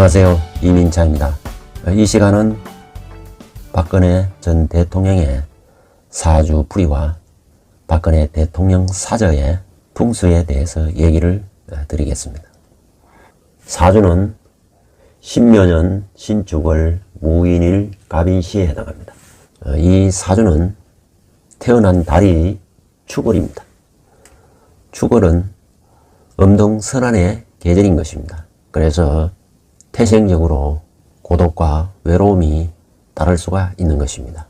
안녕하세요. 이민차입니다. 이 시간은 박근혜 전 대통령의 사주 풀이와 박근혜 대통령 사저의 풍수에 대해서 얘기를 드리겠습니다. 사주는 신묘년 신축월 무인일 갑인시에 해당합니다. 어, 이 사주는 태어난 달이 축월입니다. 축월은 음동 선안의 계절인 것입니다. 그래서 태생적으로 고독과 외로움이 따를 수가 있는 것입니다.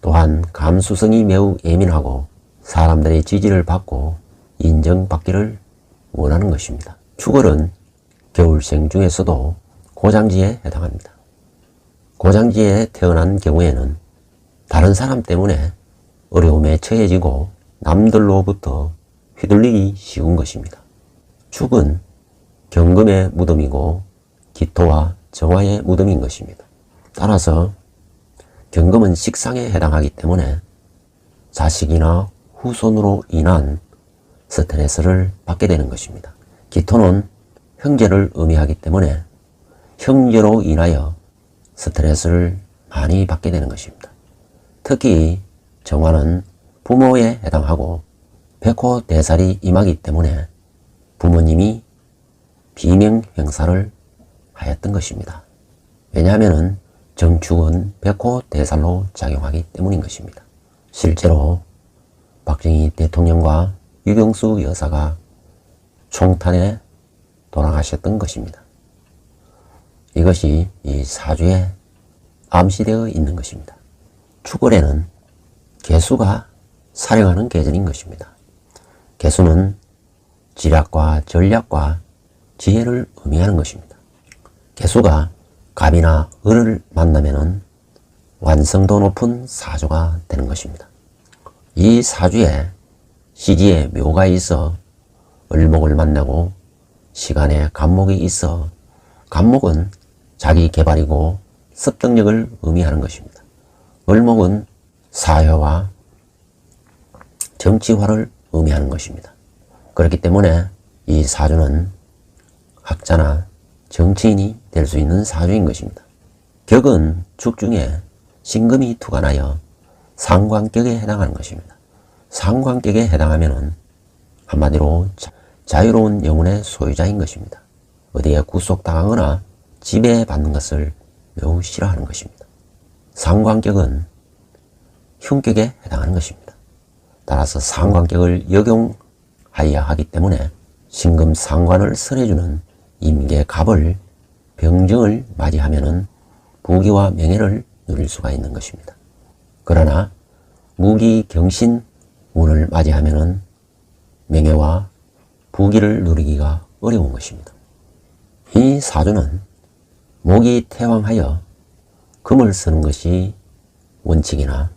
또한 감수성이 매우 예민하고 사람들의 지지를 받고 인정받기를 원하는 것입니다. 축월은 겨울생 중에서도 고장지에 해당합니다. 고장지에 태어난 경우에는 다른 사람 때문에 어려움에 처해지고 남들로부터 휘둘리기 쉬운 것입니다. 축은 경금의 무덤이고 기토와 정화의 무덤인 것입니다. 따라서 경금은 식상에 해당하기 때문에 자식이나 후손으로 인한 스트레스를 받게 되는 것입니다. 기토는 형제를 의미하기 때문에 형제로 인하여 스트레스를 많이 받게 되는 것입니다. 특히 정화는 부모에 해당하고 백호 대살이 임하기 때문에 부모님이 비명 행사를 하였던 것입니다. 왜냐하면 정축은 백호 대살로 작용하기 때문인 것입니다. 실제로 박정희 대통령과 유경수 여사가 총탄에 돌아가셨던 것입니다. 이것이 이 사주에 암시되어 있는 것입니다. 축월에는 개수가 사령하는 계절인 것입니다. 개수는 지략과 전략과 지혜를 의미하는 것입니다. 개수가 갑이나 을을 만나면 완성도 높은 사주가 되는 것입니다. 이 사주에 시기에 묘가 있어 을목을 만나고 시간에 간목이 있어 간목은 자기 개발이고 습득력을 의미하는 것입니다. 을목은 사회와 정치화를 의미하는 것입니다. 그렇기 때문에 이 사주는 학자나 정치인이 될 수 있는 사주인 것입니다. 격은 축 중에 신금이 투관하여 상관격에 해당하는 것입니다. 상관격에 해당하면 한마디로 자유로운 영혼의 소유자인 것입니다. 어디에 구속당하거나 지배받는 것을 매우 싫어하는 것입니다. 상관격은 흉격에 해당하는 것입니다. 따라서 상관격을 역용하여야 하기 때문에 신금 상관을 설해주는 임계 갑을 병정을 맞이하면은 부귀와 명예를 누릴 수가 있는 것입니다. 그러나 무기 경신 운을 맞이하면은 명예와 부귀를 누리기가 어려운 것입니다. 이 사주는 목이 태왕하여 금을 쓰는 것이 원칙이나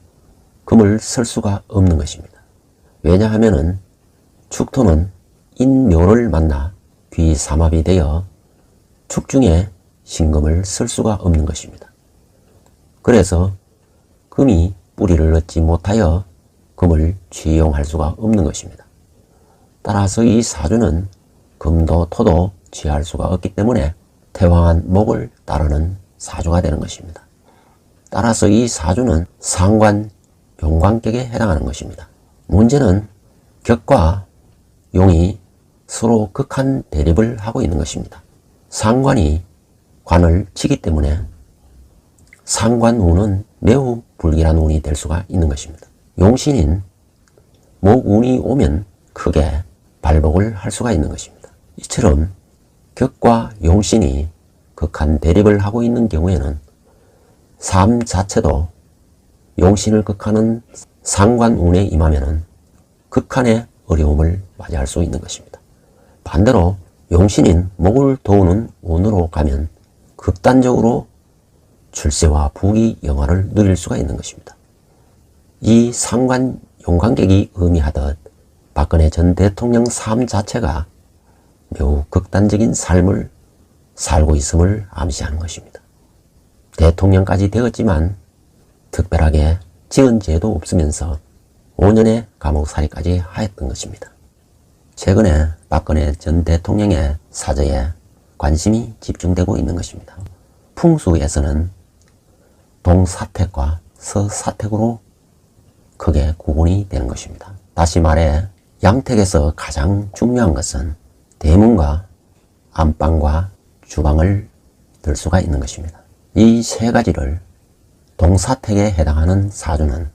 금을 쓸 수가 없는 것입니다. 왜냐하면은 축토는 인묘를 만나 귀 삼합이 되어 축중에 신금을 쓸 수가 없는 것입니다. 그래서 금이 뿌리를 얻지 못하여 금을 취용할 수가 없는 것입니다. 따라서 이 사주는 금도 토도 취할 수가 없기 때문에 태왕한 목을 따르는 사주가 되는 것입니다. 따라서 이 사주는 상관, 용관격에 해당하는 것입니다. 문제는 격과 용이 서로 극한 대립을 하고 있는 것입니다. 상관이 관을 치기 때문에 상관운은 매우 불길한 운이 될 수가 있는 것입니다. 용신인 목운이 오면 크게 발복을 할 수가 있는 것입니다. 이처럼 격과 용신이 극한 대립을 하고 있는 경우에는 삶 자체도 용신을 극하는 상관운에 임하면 극한의 어려움을 맞이할 수 있는 것입니다. 반대로 용신인 목을 도우는 운으로 가면 극단적으로 출세와 부귀 영화를 누릴 수가 있는 것입니다. 이 상관 용관객이 의미하듯 박근혜 전 대통령 삶 자체가 매우 극단적인 삶을 살고 있음을 암시하는 것입니다. 대통령까지 되었지만 특별하게 지은 죄도 없으면서 5년의 감옥살이까지 하였던 것입니다. 최근에 박근혜 전 대통령의 사저에 관심이 집중되고 있는 것입니다. 풍수에서는 동사택과 서사택으로 크게 구분이 되는 것입니다. 다시 말해 양택에서 가장 중요한 것은 대문과 안방과 주방을 들 수가 있는 것입니다. 이 세 가지를 동사택에 해당하는 사주는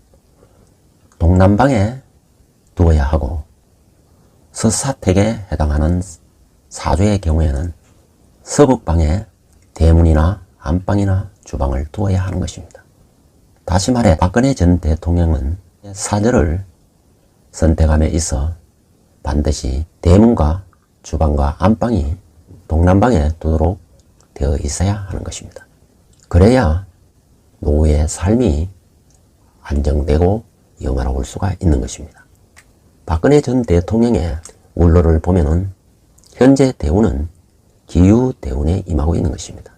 동남방에 두어야 하고 서사택에 해당하는 사주의 경우에는 서북방에 대문이나 안방이나 주방을 두어야 하는 것입니다. 다시 말해 박근혜 전 대통령은 사절을 선택함에 있어 반드시 대문과 주방과 안방이 동남방에 두도록 되어 있어야 하는 것입니다. 그래야 노후의 삶이 안정되고 영화로울 수가 있는 것입니다. 박근혜 전 대통령의 원로를 보면은 현재 대우는 기후 대운에 임하고 있는 것입니다.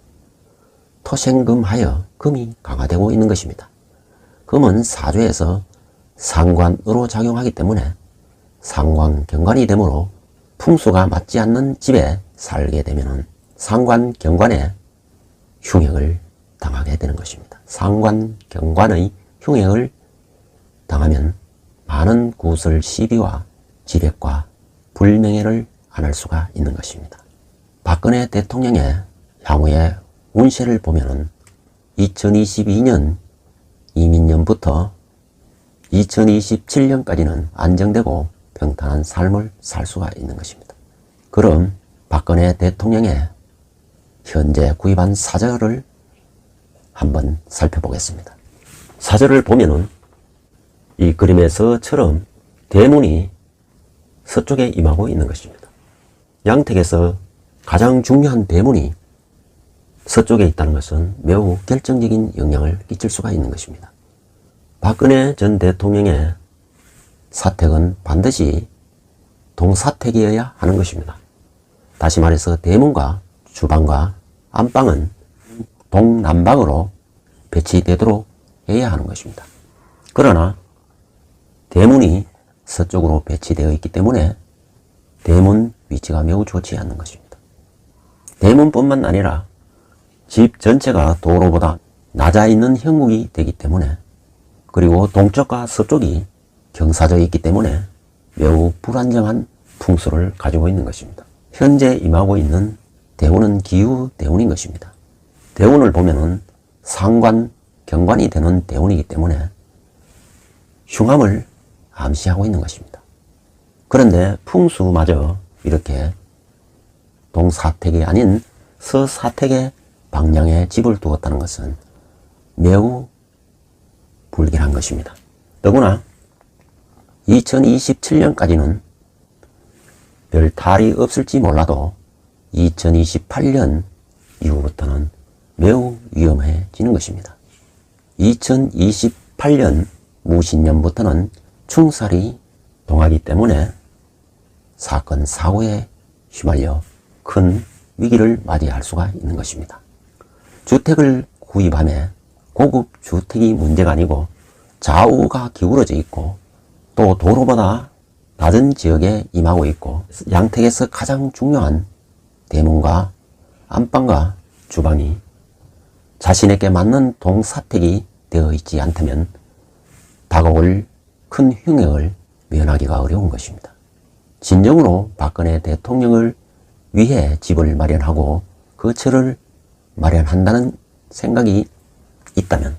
토생금하여 금이 강화되고 있는 것입니다. 금은 사주에서 상관으로 작용하기 때문에 상관 경관이 되므로 풍수가 맞지 않는 집에 살게 되면 상관 경관에 흉행을 당하게 되는 것입니다. 상관 경관의 흉행을 당하면 많은 구설 시비와 지백과 불명예를 안을 수가 있는 것입니다. 박근혜 대통령의 향후의 운세를 보면은 2022년 이민년부터 2027년까지는 안정되고 평탄한 삶을 살 수가 있는 것입니다. 그럼 박근혜 대통령의 현재 구입한 사절을 한번 살펴보겠습니다. 사절을 보면은 이 그림에서처럼 대문이 서쪽에 임하고 있는 것입니다. 양택에서 가장 중요한 대문이 서쪽에 있다는 것은 매우 결정적인 영향을 끼칠 수가 있는 것입니다. 박근혜 전 대통령의 사택은 반드시 동사택이어야 하는 것입니다. 다시 말해서 대문과 주방과 안방은 동남방으로 배치되도록 해야 하는 것입니다. 그러나 대문이 서쪽으로 배치되어 있기 때문에 대문 위치가 매우 좋지 않는 것입니다. 대문뿐만 아니라 집 전체가 도로보다 낮아 있는 형국이 되기 때문에 그리고 동쪽과 서쪽이 경사져 있기 때문에 매우 불안정한 풍수를 가지고 있는 것입니다. 현재 임하고 있는 대운은 기후 대운인 것입니다. 대운을 보면은 상관, 경관이 되는 대운이기 때문에 흉함을 암시하고 있는 것입니다. 그런데 풍수마저 이렇게 동사택이 아닌 서사택의 방향에 집을 두었다는 것은 매우 불길한 것입니다. 더구나 2027년까지는 별 탈이 없을지 몰라도 2028년 이후부터는 매우 위험해지는 것입니다. 2028년 무신년부터는 충살이 동하기 때문에 사건, 사고에 휘말려 큰 위기를 맞이할 수가 있는 것입니다. 주택을 구입함에 고급 주택이 문제가 아니고 좌우가 기울어져 있고 또 도로보다 낮은 지역에 임하고 있고 양택에서 가장 중요한 대문과 안방과 주방이 자신에게 맞는 동사택이 되어 있지 않다면 다가올 큰 흉행을 면하기가 어려운 것입니다. 진정으로 박근혜 대통령을 위해 집을 마련하고 거처를 마련한다는 생각이 있다면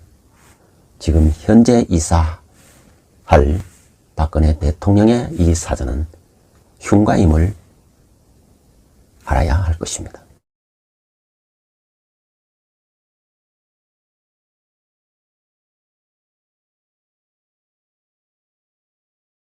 지금 현재 이사할 박근혜 대통령의 이 사전은 흉가임을 알아야 할 것입니다.